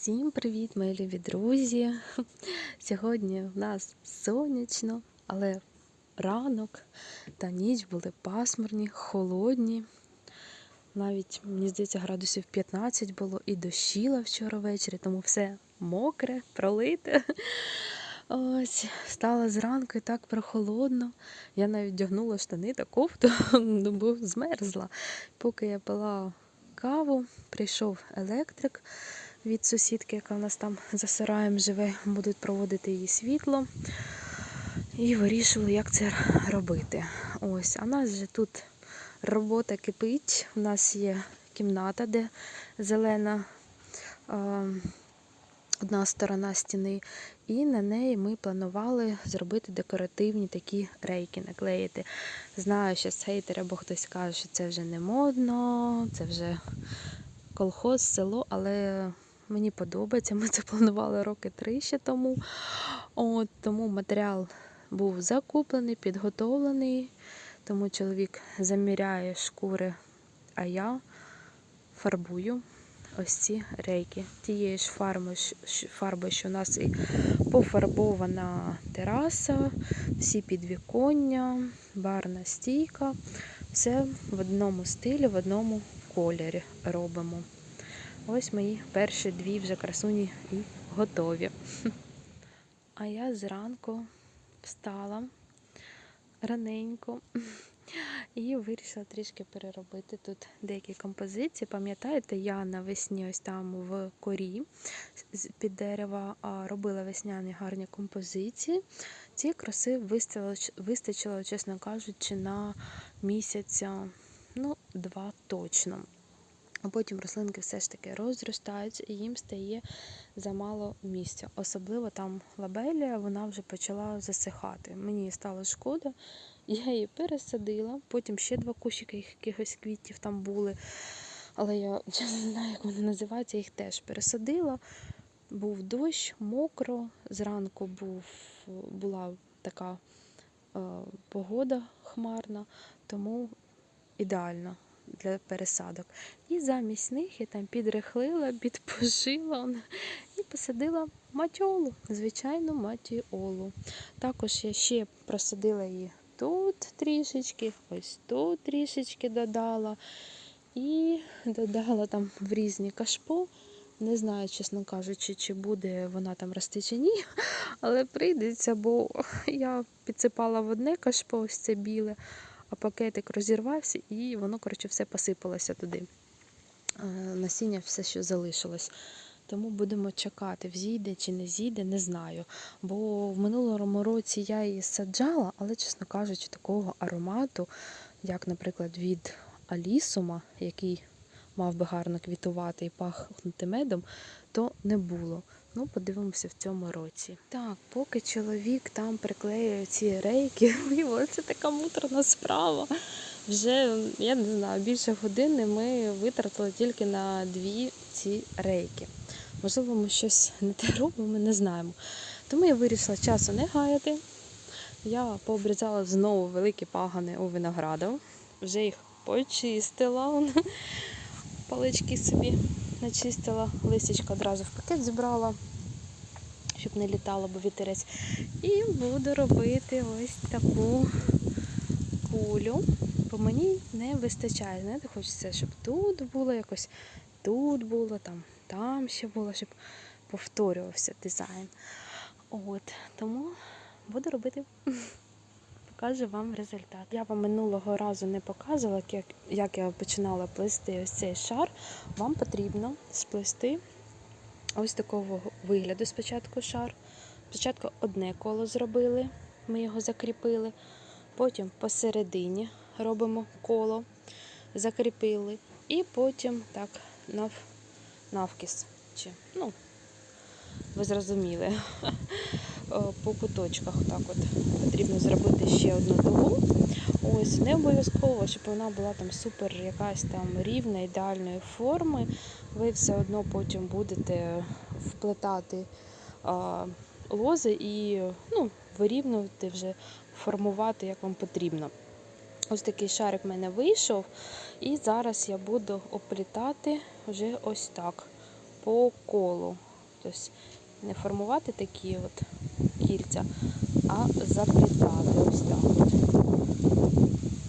Всім привіт, мої любі друзі! Сьогодні в нас сонячно, але ранок та ніч були пасмурні, холодні. Навіть, мені здається, градусів 15 було і дощило вчора ввечері, тому все мокре, пролите. Ось, стала зранку і так прохолодно. Я навіть вдягнула штани та кофту, ну, бо змерзла. Поки я пила каву, прийшов електрик від сусідки, яка в нас там за сараєм живе, будуть проводити її світло. І вирішили, як це робити. Ось, а в нас же тут робота кипить. У нас є кімната, де зелена одна сторона стіни, і на неї ми планували зробити декоративні такі рейки, наклеїти. Знаю, що з хейтери, або хтось каже, що це вже не модно, це вже колхоз, село, але мені подобається. Ми це планували роки три ще тому. От, Тому матеріал був закуплений, підготовлений. Тому чоловік заміряє шкури, а я фарбую ось ці рейки. Тієї ж фарби, що у нас і пофарбована тераса, всі підвіконня, барна стійка. Все в одному стилі, в одному кольорі робимо. Ось мої перші дві вже красуні і готові. А я зранку встала раненько і вирішила трішки переробити тут деякі композиції. Пам'ятаєте, я навесні ось там в корі під дерева робила весняні гарні композиції. Ці краси вистачило, чесно кажучи, на місяця, ну, два точно. А потім рослинки все ж таки розростаються і їм стає замало місця. Особливо там лабелія, вона вже почала засихати. Мені стало шкода, я її пересадила, потім ще два кущики якихось квітів там були. Але я не знаю, як вони називаються, їх теж пересадила. Був дощ, мокро, зранку був, була така е, погода хмарна, тому ідеально для пересадок. І замість них я там підрихлила, підпожила і посадила матіолу, звичайну матіолу. Також я ще просадила її тут трішечки, ось тут трішечки додала. І додала там в різні кашпо. Не знаю, чесно кажучи, чи буде вона там рости чи ні, але прийдеться, бо я підсипала в одне кашпо, ось це біле, а пакетик розірвався і воно, коротше, все посипалося туди. Насіння все, що залишилось. Тому будемо чекати, взійде чи не зійде, не знаю. Бо в минулому році я її саджала, але, чесно кажучи, такого аромату, як, наприклад, від Алісума, який мав би гарно квітувати і пахнути медом, то не було. Ну, подивимося в цьому році. Так, поки чоловік там приклеює ці рейки, це така муторна справа. Вже, я не знаю, більше години ми витратили тільки на дві ці рейки. Можливо, ми щось не те робимо, ми не знаємо. Тому я вирішила часу не гаяти. Я пообрізала знову великі пагани у винограду. Вже їх почистила. Палички собі начистила, листячка одразу в пакет зібрала, щоб не літало, бо вітерець. І буду робити ось таку кулю, бо мені не вистачає. Знаєте, хочеться, щоб тут було якось, тут було, там, там ще було, щоб повторювався дизайн. От, Тому буду робити. Покажу вам результат. Я вам минулого разу не показувала, як, я починала плести ось цей шар. Вам потрібно сплести ось такого вигляду спочатку шар. Спочатку одне коло зробили, ми його закріпили. Потім посередині робимо коло, закріпили. І потім так нав, навкіс. Чи, ну, ви зрозуміли. По куточках так от потрібно зробити ще одну дугу. Ось, не обов'язково, щоб вона була там супер якась там рівна, ідеальної форми. Ви все одно потім будете вплетати лози і ну, вирівнювати вже, формувати, як вам потрібно. Ось такий шарик в мене вийшов. І зараз я буду оплітати вже ось так по колу. Тобто не формувати такі от кільця, а заплітати ось так. От.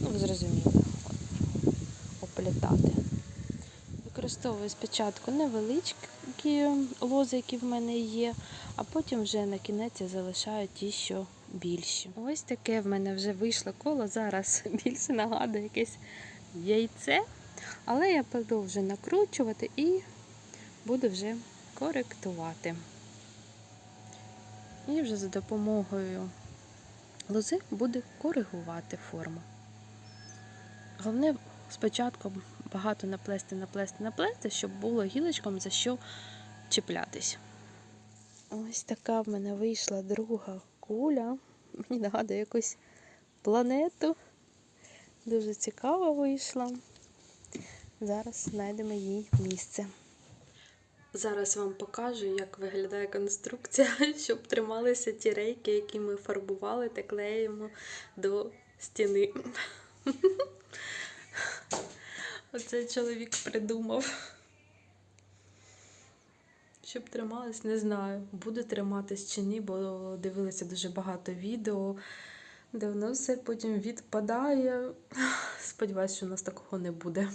Ну, ви зрозуміли. Оплітати. Використовую спочатку невеличкі лози, які в мене є, а потім вже на кінець я залишаю ті, що більші. Ось таке в мене вже вийшло коло. Зараз більше нагадує якесь яйце. Але я продовжу накручувати і буду вже коректувати. І вже за допомогою лози буду коригувати форму. Головне спочатку багато наплести, наплести, наплести, щоб було гілочком за що чіплятись. Ось така в мене вийшла друга куля. Мені нагадує якусь планету. Дуже цікаво вийшла. Зараз знайдемо їй місце. Зараз вам покажу, як виглядає конструкція, щоб трималися ті рейки, які ми фарбували та клеїмо до стіни. Оцей чоловік придумав. Щоб трималась, не знаю, буде триматись чи ні, бо дивилася дуже багато відео, де воно все потім відпадає. Сподіваюсь, що у нас такого не буде.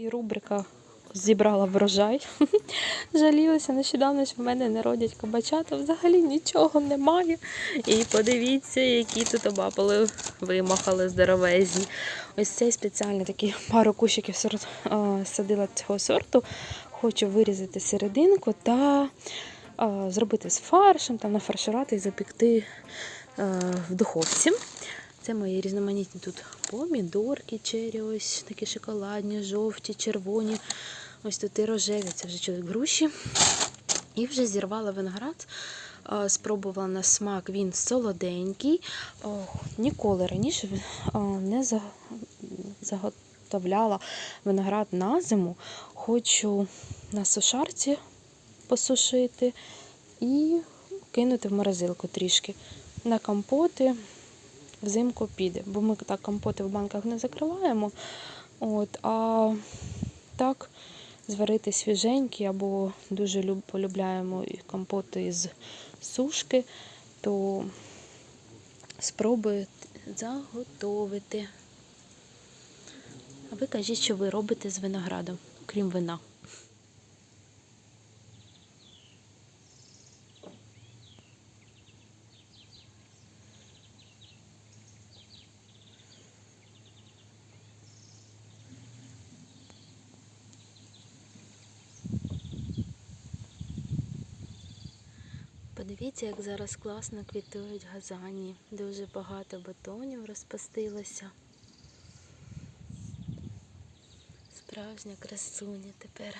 І рубрика зібрала врожай. Жалілася нещодавно, що в мене не родять кабачата. Взагалі нічого немає. І подивіться, які тут обапали вимахали здоровезні. Ось цей спеціальний такий пару кущиків сорт, а, садила цього сорту. Хочу вирізати серединку та а, зробити з фаршем, там нафарширувати і запікти а, в духовці. Це мої різноманітні тут помідорки, чері, ось такі шоколадні, жовті, червоні. Ось тут і рожеві, це вже чоловік груші. І вже зірвала виноград, спробувала на смак, він солоденький. Ніколи раніше не заготовляла виноград на зиму. Хочу на сушарці посушити і кинути в морозилку трішки. На компоти взимку піде, бо ми так компоти в банках не закриваємо. От, а так зварити свіженькі або дуже люб, полюбляємо компоти із сушки, то спробую заготовити. А ви кажіть, що ви робите з виноградом, крім вина. Подивіться, як зараз класно квітують газані. Дуже багато бутонів розпустилося. Справжня красуня тепер.